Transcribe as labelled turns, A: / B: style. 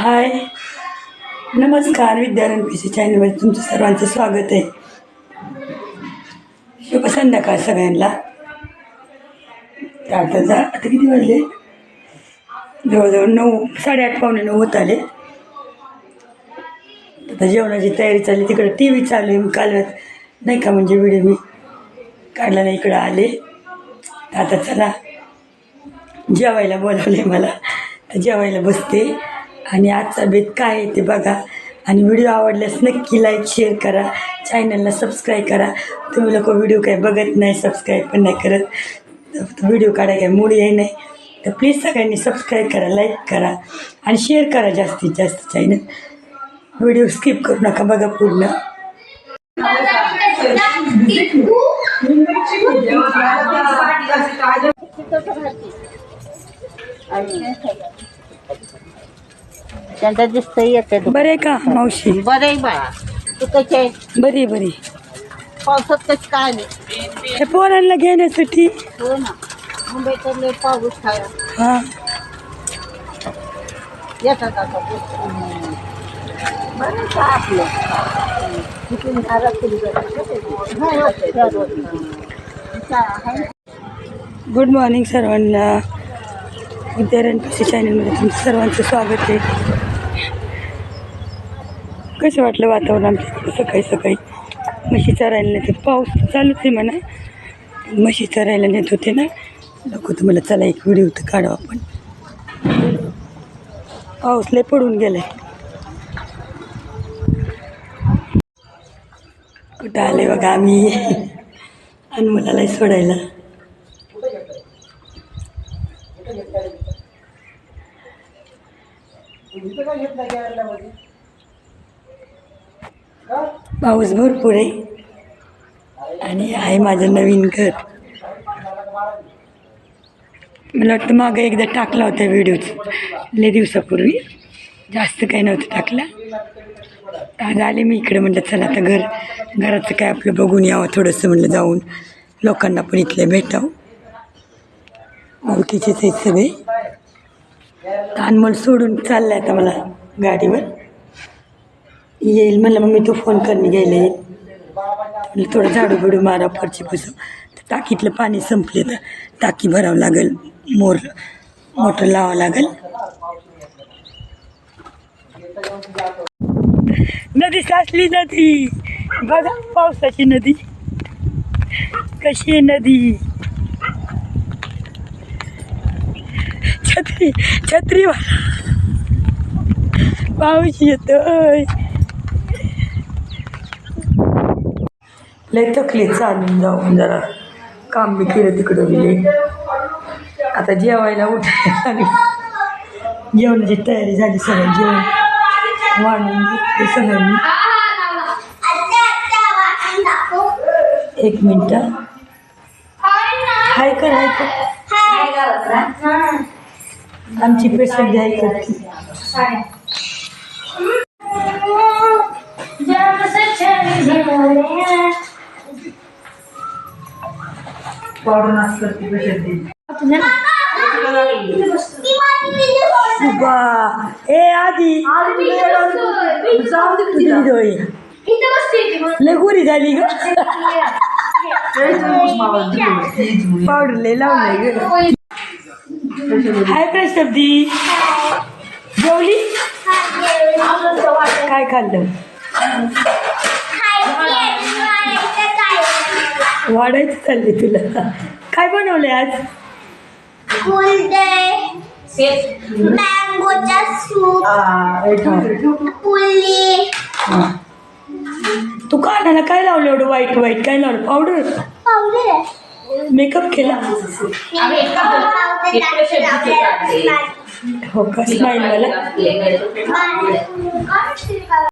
A: हाय. नमस्कार Vidyaranya P C चॅनलमध्ये तुमचं सर्वांचं स्वागत आहे. शुभ संध्याकाळ सगळ्यांना. आता जा आता किती वाजले? जवळजवळ नऊ साडेआठ पावणे नऊ होत आले. आता जेवणाची तयारी चालली तिकडे टी व्ही चालू आहे मी काल नाही का म्हणजे व्हिडिओ मी काढला नाही इकडं आले. आता चला जेवायला बोलावले मला. तर जेवायला बसते. आणि आजचा बेत काय आहे ते बघा. आणि व्हिडिओ आवडल्यास नक्की लाईक शेअर करा. चॅनलला सबस्क्राईब करा. तुम्ही लोक व्हिडिओ काय बघत नाही सबस्क्राईब पण नाही करत. व्हिडिओ काढाय काय मूड आहे नाही. तर प्लीज सगळ्यांनी सबस्क्राईब करा लाईक करा. आणि शेअर करा जास्तीत जास्त चॅनल व्हिडिओ स्किप करू नका बघा पूर्ण.
B: त्यांचा दिसतं येते
A: बरं का मावशी?
B: बरं बाळा तू कशी आहे?
A: बरी बरी
B: पावसात कशी काय नाही
A: हे पोरांना घेण्यासाठी.
B: हो ना. लय पाऊस
A: हाँ.
B: येतात आता हम्म. बरं का आपलं? तिथून घरात?
A: गुड मॉर्निंग सर्वांना. विद्यारण पक्षी चॅनलमध्ये तुमचं सर्वांचं स्वागत आहे. कसं वाटलं वातावरण आमचं सकाळी? सकाळी म्हशी चरायला नेत पाऊस चालूच आहे म्हणा. म्हशी चरायला नेत होते ना. नको तुम्हाला चला एक व्हिडिओ तर काढू आपण. पाऊस लय पडून गेलाय. कुठं आले बघा आम्ही? आणि मुलाला सोडायला. पाऊस भरपूर आहे. आणि आहे माझं नवीन घर. मला वाटतं मागं एकदा टाकला होता व्हिडिओच लय दिवसापूर्वी. जास्त काही नव्हतं टाकला. आज आले मी इकडे म्हटलं चला आता घर घराचं काय आपलं बघून यावं थोडंसं म्हटलं जाऊन. लोकांना पण इथले भेटावं. ओळखीचेच आहेत सगळे. तानमल सोडून चाललाय आता मला गाडीवर. येईल म्हणलं मग मी तू फोन करणे घ्यायला येईल म्हणलं थोडं झाडू बिडू मारा फरची पुसू तर टाकीतलं पाणी संपले तर टाकी भरावं लागेल मोर मोटर लावावं लागेल. नदी साचली नदी. बघा पावसाची नदी. कशी आहे नदी? छत्री छत्री पाऊस येतोय. लय थकली चालून जाऊन जरा काम बी केलं तिकडं गेले आता जेवायला उठायला लागली. जेवणाची तयारी झाली सगळं जेवण वाढून घेतली सगळ्यांनी एक मिनटं. हाय कर हाय कर. आमची पेशंट घ्याय करते शुभा ए आधी. तुझी डोळी लय गोरी झाली ग. पावडर लय लावलंय हाय प्रशब्दी जेवली? काय खाल्लं? वाढायचं चालले तुला. काय बनवलंय आज?
C: मँगोचा सूप पुली
A: हा. तू कानाला काय लावलं एवढं वाईट वाईट? काय लावलं? पावडर?
C: पावडर.
A: मेकअप केला. हो का? स्माईल मला
C: मला